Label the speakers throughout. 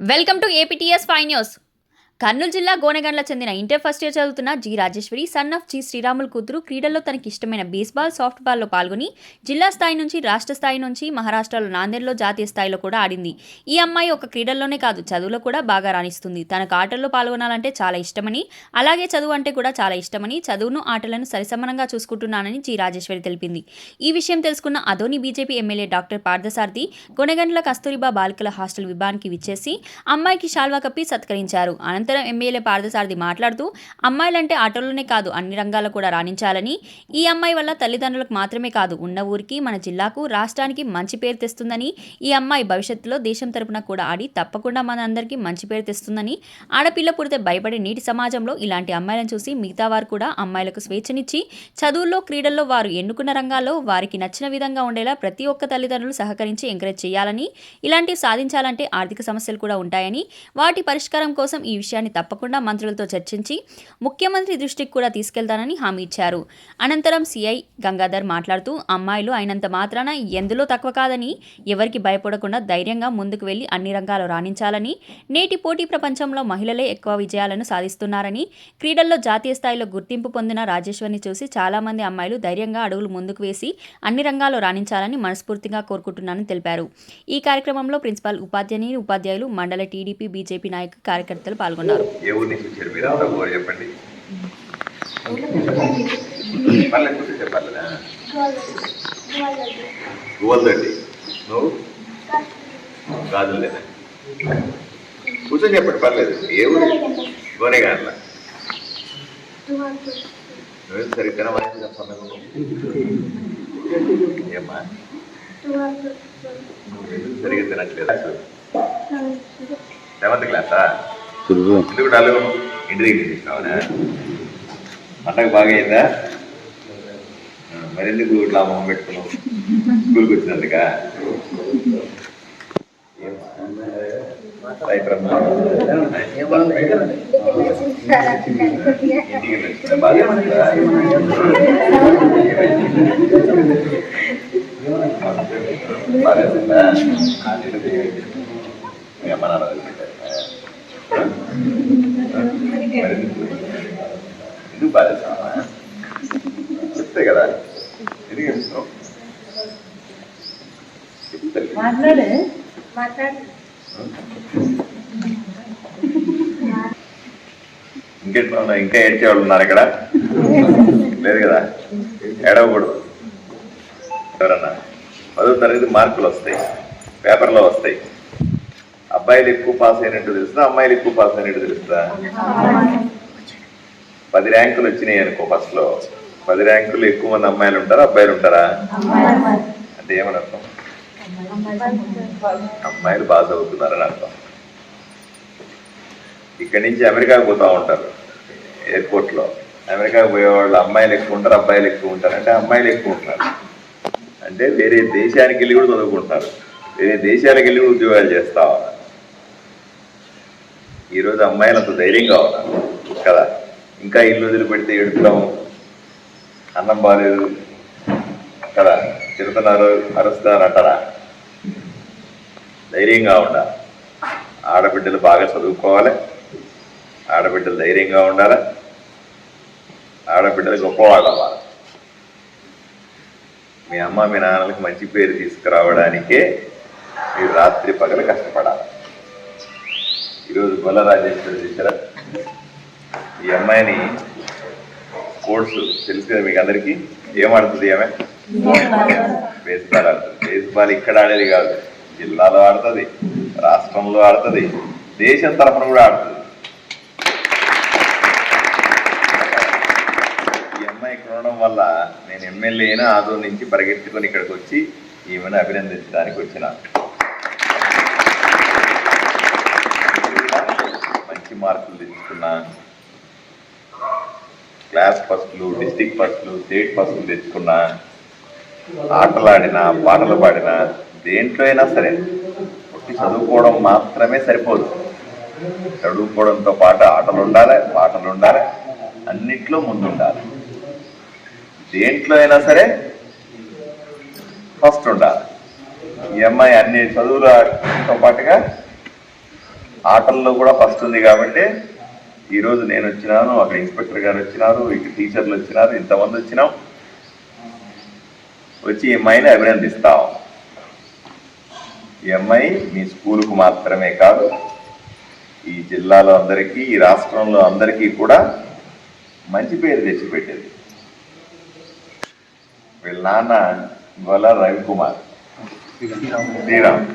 Speaker 1: welcome to APTS five news Kurnool జిల్లా గోనెగండ్ల చెందిన inter first year చదువుతున్న G Rajeswari son of G Sriramulu కూతురు క్రీడల్లో తనకి ఇష్టమైన బేస్బాల్ సాఫ్ట్బాల్లో పాల్గొని జిల్లా స్థాయి నుంచి రాష్ట్ర స్థాయి నుంచి మహారాష్ట్రలో నాందేడ్లో జాతీయ స్థాయిలో కూడా ఆడింది. ఈ అమ్మాయి ఒక క్రీడల్లోనే కాదు చదువులో కూడా బాగా రాణిస్తుంది. తనకు ఆటల్లో పాల్గొనాలంటే చాలా ఇష్టమని అలాగే చదువు అంటే కూడా చాలా ఇష్టమని చదువును ఆటలను సరిసమానంగా చూసుకుంటున్నానని జి రాజేశ్వరి తెలిపింది. ఈ విషయం తెలుసుకున్న Adoni BJP MLA doctor Parthasarathy Konagandla Kasturba బాలికల హాస్టల్ విభానికి విచ్చేసి అమ్మాయికి శాల్వా కప్పి సత్కరించారు. అనంతరం ఎమ్మెల్యే పార్థసారథి మాట్లాడుతూ అమ్మాయిలంటే ఆటల్లోనే కాదు అన్ని రంగాల్లో కూడా రాణించాలని. ఈ అమ్మాయి వల్ల తల్లిదండ్రులకు మాత్రమే కాదు ఉన్న ఊరికి మన జిల్లాకు రాష్ట్రానికి మంచి పేరు తెస్తుందని. ఈ అమ్మాయి భవిష్యత్తులో దేశం తరపున కూడా ఆడి తప్పకుండా మన అందరికీ మంచి పేరు తెస్తుందని. ఆడపిల్ల పుడితే భయపడే నీటి సమాజంలో ఇలాంటి అమ్మాయిలను చూసి మిగతా వారు కూడా అమ్మాయిలకు స్వేచ్ఛనిచ్చి చదువుల్లో క్రీడల్లో వారు ఎన్నుకున్న రంగాల్లో వారికి నచ్చిన విధంగా ఉండేలా ప్రతి ఒక్క తల్లిదండ్రులు సహకరించి ఎంకరేజ్ చేయాలని. ఇలాంటివి సాధించాలంటే ఆర్థిక సమస్యలు కూడా ఉంటాయని. వాటి పరిష్కారం కోసం ఈ విషయాన్ని తప్పకుండా మంత్రులతో చర్చించి ముఖ్యమంత్రి దృష్టికి కూడా తీసుకెళ్తానని హామీ ఇచ్చారు. అనంతరం సిఐ గంగాధర్ మాట్లాడుతూ అమ్మాయిలు అయినంత మాత్రాన ఎందులో తక్కువ కాదని ఎవరికి భయపడకుండా ధైర్యంగా ముందుకు వెళ్ళి అన్ని రంగాల్లో రాణించాలని నేటి పోటీ ప్రపంచంలో మహిళలే ఎక్కువ విజయాలను సాధిస్తున్నారని క్రీడల్లో జాతీయ స్థాయిలో గుర్తింపు పొందిన రాజేశ్వరిని చూసి చాలామంది అమ్మాయిలు ధైర్యంగా అడుగులు ముందుకు వేసి అన్ని రంగాల్లో రాణించాలని మనస్ఫూర్తిగా కోరుకుంటున్నానని తెలిపారు. ఈ కార్యక్రమంలో ప్రిన్సిపాల్ ఉపాధ్యాయుని ఉపాధ్యాయులు మండల టీడీపీ బీజేపీ నాయక కార్యకర్తలు పాల్గొన్నారు.
Speaker 2: ఊరు చెప్పండి. గాజులేనా కూర్చొని చెప్పండి పర్లేదు. ఏ ఊరు? గోనేగాన్ల నువ్వు సరిగ్గా ఏమ్మా? సరిగ్గా తినట్లేదా సెవెంత్ క్లాసా? ఎందుకు డల్లు ఇంటి దగ్గర తీసుకున్నావనా పండగ బాగా అయిందా ఆ, మరి ఎందుకు ఇట్లా మొహం పెట్టుకున్నావు స్కూల్కి వచ్చినందుక ఇంటికి వెళ్ళొచ్చిందా? బాగా ఉందా? బాగా ఎందుకు బాధేస్తావా చెప్తే కదా. ఎందుకు? చెప్తున్నావు చెప్తే
Speaker 3: మాట్లాడు. మాట్లాడు
Speaker 2: ఇంకేంటన్నా ఇంకా ఏడ్చే వాళ్ళు ఉన్నారు ఇక్కడ? లేదు కదా. ఏడవకూడదు. ఎవరన్నా? పదో తరగతి మార్కులు వస్తాయి. పేపర్లో వస్తాయి. అబ్బాయిలు ఎక్కువ పాస్ అయినట్టు తెలుస్తుందా? అమ్మాయిలు ఎక్కువ పాస్ అయినట్టు తెలుస్తుందా? పది ర్యాంకులు వచ్చినాయి అనుకో ఫస్ట్లో. పది ర్యాంకులు ఎక్కువ మంది అమ్మాయిలు ఉంటారా? అబ్బాయిలు ఉంటారా? అంటే ఏమని అర్థం? అమ్మాయిలు పాస్ అవుతున్నారని అర్థం. ఇక్కడి నుంచి అమెరికాకు పోతా ఉంటారు. ఎయిర్పోర్ట్లో. అమెరికాకు పోయేవాళ్ళు అమ్మాయిలు ఎక్కువ ఉంటారు అబ్బాయిలు ఎక్కువ ఉంటారు. అంటే అమ్మాయిలు ఎక్కువ ఉంటారు అంటే వేరే దేశానికి వెళ్ళి కూడా చదువుకుంటారు వేరే దేశాలకు వెళ్ళి ఉద్యోగాలు చేస్తా ఈరోజు అమ్మాయిలు అంత ధైర్యంగా ఉన్నారు కదా? ఇంకా ఇల్లు వదిలిపెడితే ఎడుతున్నాం అన్నం బాగాలేదు కదా? తిరుగుతున్నారు అరుస్తున్నారు అంటారా? ధైర్యంగా ఉండాలి. ఆడబిడ్డలు బాగా చదువుకోవాలి. ఆడబిడ్డలు ధైర్యంగా ఉండాలి. ఆడబిడ్డలు గొప్పవాళ్ళు అవ్వాలి. మీ అమ్మ మీ నాన్నలకు మంచి పేరు తీసుకురావడానికే మీరు రాత్రి పగలు కష్టపడాలి. గొల్ల రాజేశ్వరి చూసారా ఈ అమ్మాయిని స్పోర్ట్స్ తెలుసు కదా మీకు అందరికీ ఏం ఆడుతుంది ఆమె? బేస్బాల్ ఆడుతుంది. బేస్బాల్ ఇక్కడ ఆడేది కాదు జిల్లాలో ఆడుతుంది రాష్ట్రంలో ఆడుతుంది దేశం తరఫున కూడా ఆడుతుంది. ఈ అమ్మాయి ఇక్కడ ఉండడం వల్ల నేను ఎమ్మెల్యే అయినా ఆదో నుంచి పరిగెత్తుకొని ఇక్కడికి వచ్చి ఈమెను అభినందించడానికి వచ్చిన మంచి మార్కులు తెచ్చుకున్నా. క్లాస్ ఫస్ట్లు డిస్టిక్ ఫస్ట్లు స్టేట్ ఫస్ట్లు తెచ్చుకున్నా. ఆటలాడినా పాటలు పాడినా దేంట్లో అయినా సరే ఒట్టి చదువుకోవడం మాత్రమే సరిపోదు. చదువుకోవడంతో పాటు ఆటలు ఉండాలి పాటలు ఉండాలి అన్నిట్లో ముందుండాలి. దేంట్లో అయినా సరే ఫస్ట్ ఉండాలి ఈ అమ్మాయి అన్ని చదువులతో పాటుగా ఆటల్లో కూడా ఫస్ట్ ఉంది కాబట్టి ఈరోజు నేను వచ్చినాను అక్కడ ఇన్స్పెక్టర్ గారు వచ్చినారు ఇక్కడ టీచర్లు వచ్చినారు ఇంతమంది వచ్చినాం. వచ్చి ఈ అమ్మాయిని అభినందిస్తాం. ఈ అమ్మాయి మీ స్కూలుకు మాత్రమే కాదు ఈ జిల్లాలో అందరికీ ఈ రాష్ట్రంలో అందరికీ కూడా మంచి పేరు తెచ్చిపెట్టేది. వీళ్ళ నాన్న గొల్ల రవికుమార్. శ్రీరామ్.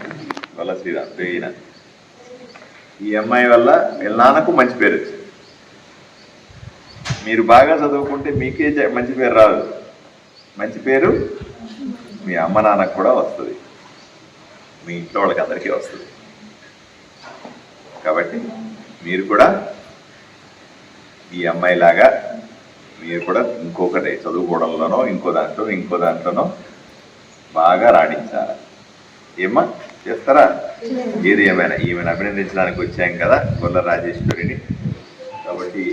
Speaker 2: గొల్ల శ్రీరామ్ ఈయన. ఈ అమ్మాయి వల్ల వీళ్ళ నాన్నకు మంచి పేరు వచ్చింది. మీరు బాగా చదువుకుంటే మీకే మంచి పేరు రాదు. మంచి పేరు మీ అమ్మ నాన్నకు కూడా వస్తుంది. మీ ఇంట్లో వాళ్ళకి అందరికీ వస్తుంది. కాబట్టి మీరు కూడా ఈ అమ్మాయిలాగా మీరు కూడా ఇంకొకటి చదువుకోవడంలోనో ఇంకో దాంట్లోనో ఇంకో దాంట్లోనో బాగా రాణించాలి. ఏమ్మా? చేస్తారా? ఏది ఏమైనా ఈమెను అభినందించడానికి వచ్చాం కదా గొల్ల రాజేశ్వరిని కాబట్టి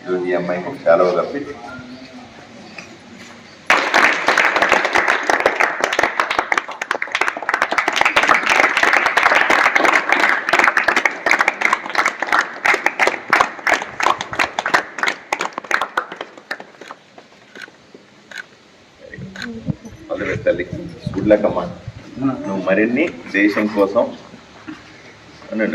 Speaker 2: ఈరోజు ఈ అమ్మాయికి సెలవు కప్పి ఆల్ ది బెస్ట్ నువ్వు మరిన్ని దేశం కోసం అని